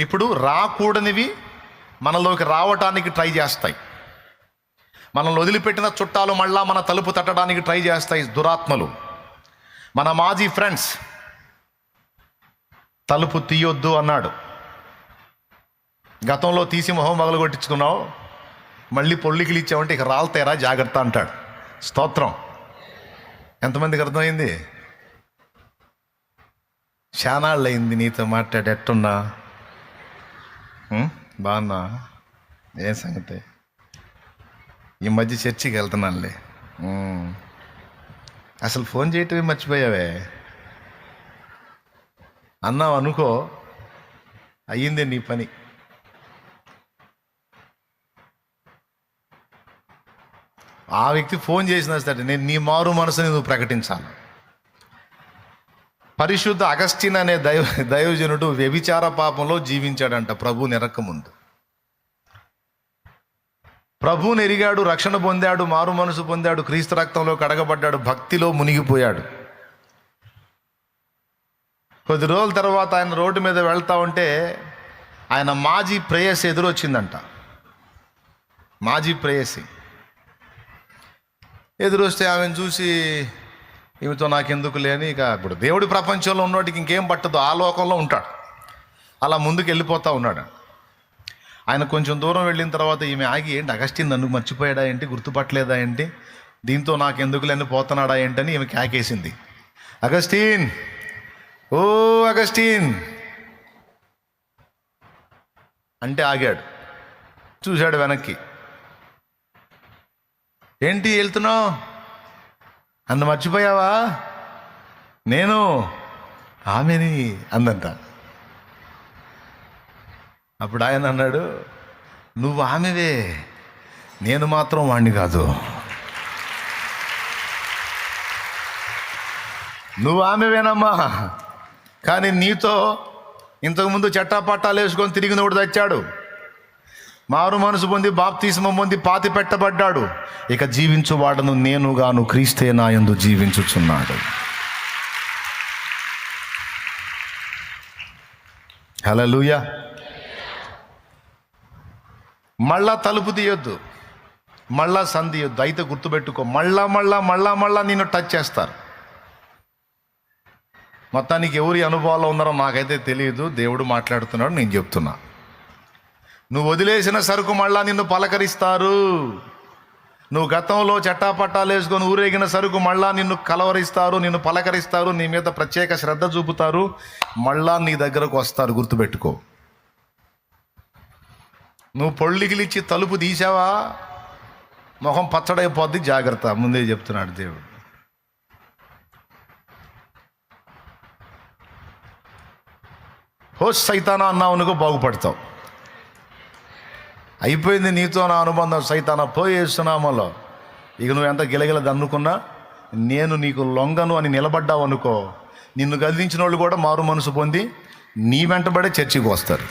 ఇప్పుడు రాకూడనివి మనలోకి రావటానికి ట్రై చేస్తాయి. మనల్ని వదిలిపెట్టిన చుట్టాలు మళ్ళా మన తలుపు తట్టడానికి ట్రై చేస్తాయి దురాత్మలు. మన మాజీ ఫ్రెండ్స్ తలుపు తీయొద్దు అన్నాడు. గతంలో తీసి మొహం మొగలు కొట్టించుకున్నావు మళ్ళీ పొల్లికిలు ఇచ్చామంటే ఇక రాల్తేరా జాగ్రత్త అంటాడు. స్తోత్రం. ఎంతమందికి అర్థమైంది? శానాళ్ళు అయింది నీతో మాట్లాడి ఎట్టున్నా బాగున్నా ఏం సంగతి? ఈ మధ్య చర్చికి వెళ్తున్నానులే. అసలు ఫోన్ చేయటమే మర్చిపోయావే. అన్నావు అనుకో అయ్యిందే నీ పని. ఆ వ్యక్తి ఫోన్ చేసిన సరే నేను నీ మారు మనసుని నువ్వు ప్రకటించాలి. పరిశుద్ధ అగస్టిన్ అనే దైవ దైవజనుడు వ్యభిచార పాపంలో జీవించాడంట ప్రభు నిరక్క ముందు ప్రభువుని నెరిగాడు రక్షణ పొందాడు మారు మనసు పొందాడు క్రీస్తు రక్తంలో కడగబడ్డాడు భక్తిలో మునిగిపోయాడు. కొద్ది రోజుల తర్వాత ఆయన రోడ్డు మీద వెళ్తా ఉంటే ఆయన మాజీ ప్రేయస్ ఎదురొచ్చిందంట. మాజీ ప్రేయసి. ఎదురొస్తే ఆమెను చూసి ఈమెతో నాకెందుకు లేని ఇక ఇప్పుడు దేవుడి ప్రపంచంలో ఉన్నోడికి ఇంకేం పట్టదు ఆ లోకంలో ఉంటాడు. అలా ముందుకు వెళ్ళిపోతూ ఉన్నాడు. ఆయన కొంచెం దూరం వెళ్ళిన తర్వాత ఈమె ఆగి ఏంటి అగస్టిన్ నన్ను మర్చిపోయాడా ఏంటి? గుర్తుపట్టలేదా ఏంటి? దీంతో నాకెందుకు లేని పోతున్నాడా ఏంటని ఈమె కేకేసింది అగస్టిన్! ఓ అగస్టిన్! అంటే ఆగాడు. చూశాడు వెనక్కి. ఏంటి వెళ్తున్నావు? అంత మర్చిపోయావా? నేను ఆమెని అందంట. అప్పుడు ఆయన అన్నాడు నువ్వు ఆమెవే? నేను మాత్రం వాణ్ణి కాదు. నువ్వు ఆమెవేనమ్మా? కానీ నీతో ఇంతకుముందు చట్టాపట్టాలు వేసుకొని తిరిగినోడు తెచ్చాడు. మారు మనసు పొంది బాప్తీసం పొంది పాతి పెట్టబడ్డాడు. ఇక జీవించువాడను నేనుగాను క్రీస్తే నాయందు జీవించుచున్నాడు. హలలుయ మళ్ళా తలుపు తీయొద్దు. మళ్ళా సంధియొద్దు అయితే గుర్తుపెట్టుకో మళ్ళా మళ్ళా మళ్ళా మళ్ళా నేను టచ్ చేస్తారు. మొత్తానికి ఎవరి అనుభవాల్లో ఉన్నారో నాకైతే తెలియదు. దేవుడు మాట్లాడుతున్నాడు నేను చెప్తున్నా. నువ్వు వదిలేసిన సరుకు మళ్ళా నిన్ను పలకరిస్తారు. నువ్వు గతంలో చట్టాపట్టాలు వేసుకొని ఊరేగిన సరుకు మళ్ళా నిన్ను కలవరిస్తారు నిన్ను పలకరిస్తారు నీ మీద ప్రత్యేక శ్రద్ధ చూపుతారు మళ్ళా నీ దగ్గరకు వస్తారు గుర్తుపెట్టుకో. నువ్వు పొళ్ళికిలిచ్చి తలుపు తీసావా మొహం పచ్చడైపోద్ది జాగ్రత్త. ముందే చెప్తున్నాడు దేవుడు. హో సైతానా అన్నావు అనుకో బాగుపడతావు. అయిపోయింది నీతో నా అనుబంధం. సైతాన పోయేస్తున్నామలో ఇక నువ్వు ఎంత గిలగిల దన్నుకున్నా నేను నీకు లొంగను అని నిలబడ్డావు అనుకో. నిన్ను గదిలించిన వాళ్ళు కూడా మారు మనసు పొంది నీ వెంటబడే చర్చికి వస్తారు.